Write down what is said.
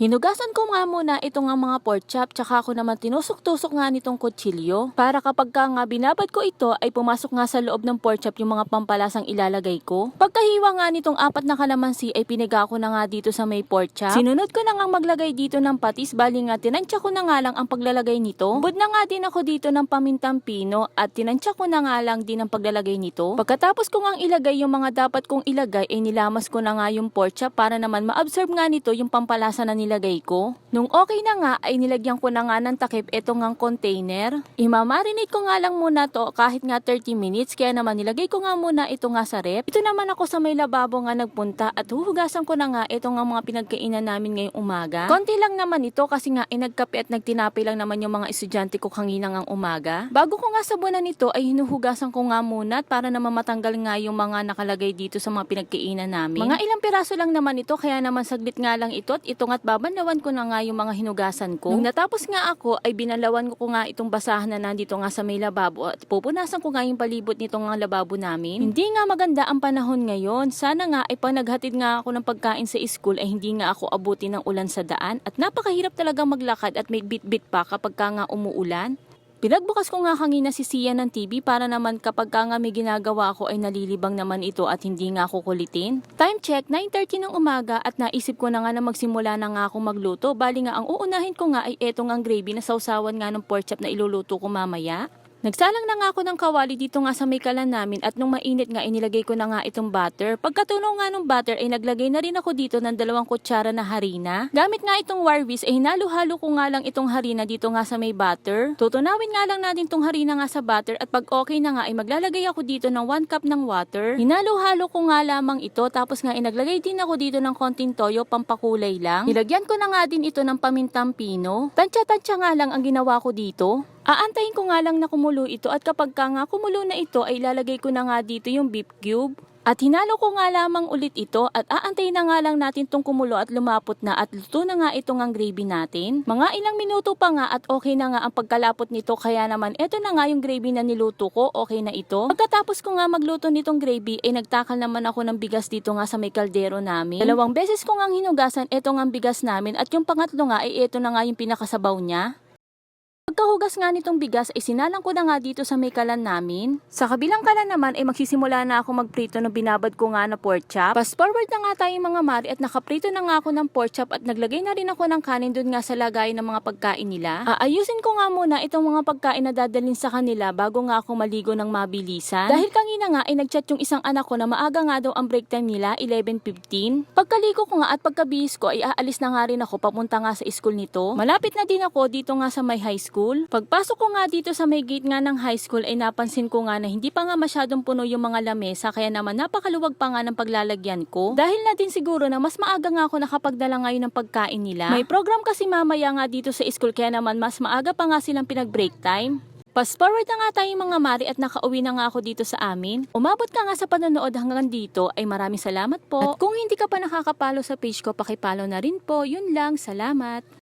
Hinugasan ko nga muna itong nga mga pork chop tsaka ako naman tinusok-tusok nga nitong kutsilyo para kapag ka nga binabad ko ito ay pumasok nga sa loob ng pork chop yung mga pampalasang ilalagay ko. Pagkahiwa nga nitong apat na kalamansi ay piniga ko na nga dito sa may pork chop. Sinunod ko na nga maglagay dito ng patis bali nga tinansya ko na nga lang ang paglalagay nito. Bud na nga din ako dito ng pamintang pino at tinansya ko na nga lang din ang paglalagay nito. Pagkatapos ko nga ilagay yung mga dapat kong ilagay ay nilamas ko na nga yung pork chop para naman ma-absorb nga nito yung pampalasa na nilagay ko. Nung okay na nga ay nilagyan ko na nga ng takip itong nga container. Imamarinate ko nga lang muna to kahit nga 30 minutes kaya naman nilagay ko nga muna ito nga sa rep. Ito naman ako sa may lababo nga nagpunta at huhugasan ko na nga ito nga mga pinagkainan namin ngayong umaga. Konti lang naman ito kasi nga ay nagkape at nagtinapay lang naman yung mga estudyante ko kanina ngang umaga. Bago ko nga sabunan nito ay hinuhugasan ko nga muna para naman matanggal nga yung mga nakalagay dito sa mga pinagkainan namin. Mga ilang piraso lang naman ito kaya naman saglit nga lang ito at ito nga't babanlawan ko na nga yung mga hinugasan ko. Nung natapos nga ako ay binalawan ko nga itong basahan na nandito nga sa may lababo at pupunasan ko nga yung palibot nitong nga lababo namin. Hindi nga maganda ang panahon ngayon. Sana nga ay pag naghatid nga ako ng pagkain sa school ay hindi nga ako abuti ng ulan sa daan at napakahirap talaga maglakad at may bit-bit pa kapag ka nga umuulan. Pinagbukas ko nga kanina si Sia ng TV para naman kapag ka nga may ginagawa ako ay nalilibang naman ito at hindi nga ako kulitin. Time check, 9.30 ng umaga at naisip ko na nga na magsimula na nga ako magluto. Bali nga ang uunahin ko nga ay etong ang gravy na sausawan nga ng pork chop na iluluto ko mamaya. Nagsalang na nga ako ng kawali dito nga sa may kalan namin at nung mainit nga inilagay ko na nga itong butter. Pagkatunaw nga ng butter ay naglagay na rin ako dito ng dalawang kutsara na harina. Gamit nga itong warvis ay hinalo-halo ko nga lang itong harina dito nga sa may butter. Tutunawin nga lang natin itong harina nga sa butter at pag okay na nga ay maglalagay ako dito ng 1 cup ng water. Hinalo-halo ko nga lamang ito tapos nga inaglagay din ako dito ng konting toyo pampakulay lang. Nilagyan ko na nga din ito ng pamintang pino. Tansya-tansya nga lang ang ginawa ko dito. Aantayin ko nga lang na kumulo ito at kapag ka nga kumulo na ito ay ilalagay ko na nga dito yung beef cube. At hinalo ko nga lamang ulit ito at aantayin na nga lang natin tong kumulo at lumapot na at luto na nga itong ang gravy natin. Mga ilang minuto pa nga at okay na nga ang pagkalapot nito kaya naman eto na nga yung gravy na niluto ko, okay na ito. Pagkatapos ko nga magluto nitong gravy ay nagtakal naman ako ng bigas dito nga sa may kaldero namin. Dalawang beses ko nga hinugasan eto nga ang bigas namin at yung pangatlo nga ay eto na nga yung pinakasabaw niya. Pagkahugas nga nitong bigas ay sinalang ko na nga dito sa may kalan namin. Sa kabilang kalan naman ay magsisimula na ako magprito ng binabad ko nga na pork chop. Fast forward na nga tayo mga mari at nakaprito na nga ako ng pork chop at naglagay na rin ako ng kanin dun nga sa lagay ng mga pagkain nila. Aayusin ko nga muna itong mga pagkain na dadalhin sa kanila bago nga ako maligo ng mabilisan. Dahil kanina nga ay nagchat yung isang anak ko na maaga nga daw ang break time nila, 11.15. Pagkaligo ko nga at pagkabihis ko ay aalis na nga rin ako papunta nga sa school nito. Malapit na din ako dito nga sa may high school. Pagpasok ko nga dito sa may gate nga ng high school ay napansin ko nga na hindi pa nga masyadong puno yung mga lamesa kaya naman napakaluwag pa nga ng paglalagyan ko. Dahil na din siguro na mas maaga nga ako nakapagdala ngayon ng pagkain nila. May program kasi mamaya nga dito sa school kaya naman mas maaga pa nga silang pinag-break time. Fast forward na nga tayo mga mari at nakauwi na nga ako dito sa amin. Umabot ka nga sa panonood hanggang dito ay maraming salamat po. At kung hindi ka pa nakakapalo sa page ko, pakipalo na rin po. Yun lang, salamat.